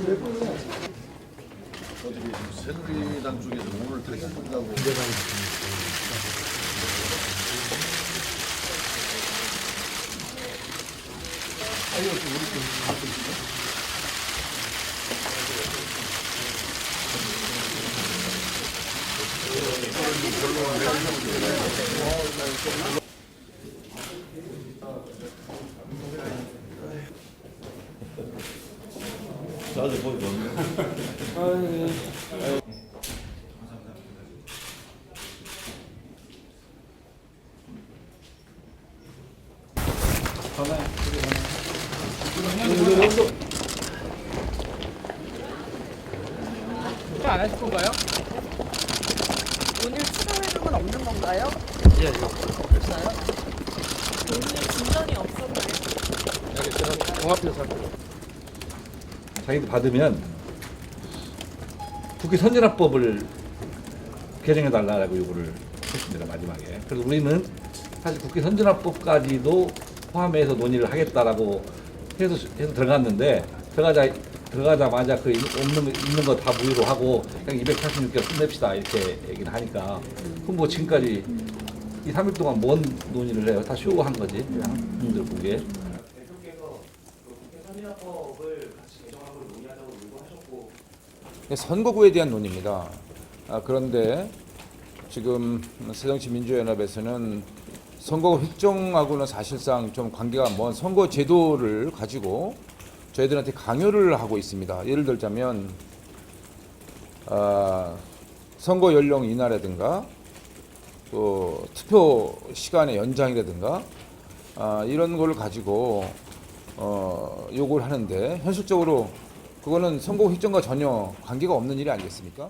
어떻게 새누리당 쪽에서 오늘 다시 한다고 안 하실 건가요? 오늘 추가 회동은 없는 건가요? 예, 없어요? 오늘 진전이 없었나요? 여기 제가 종합해서 할게요. 자기도 받으면 국회 선진화법을 개정해 달라고 요구를 했습니다 마지막에. 그래서 우리는 사실 국회 선진화법까지도 포함해서 논의를 하겠다라고 해서 해서 들어갔는데 들어가자 들어가자마자 그 없는 거 있는 거 다 무효로 하고 그냥 286개 끝냅시다 이렇게 얘기를 하니까 그럼 뭐 지금까지 이 3일 동안 뭔 논의를 해요? 다 쇼한 거지 국민들 보기에. 선진화법을 같이 개정하고 논의하자고 요구하셨고 선거구에 대한 논의입니다. 아, 그런데 지금 새정치민주연합에서는 선거구 획정하고는 사실상 좀 관계가 먼 선거 제도를 가지고 저희들한테 강요를 하고 있습니다. 예를 들자면 아, 선거 연령 인하라든가 또 투표 시간의 연장이라든가 아, 이런 걸 가지고 어, 요구를 하는데 현실적으로 그거는 선거 획정과 전혀 관계가 없는 일이 아니겠습니까?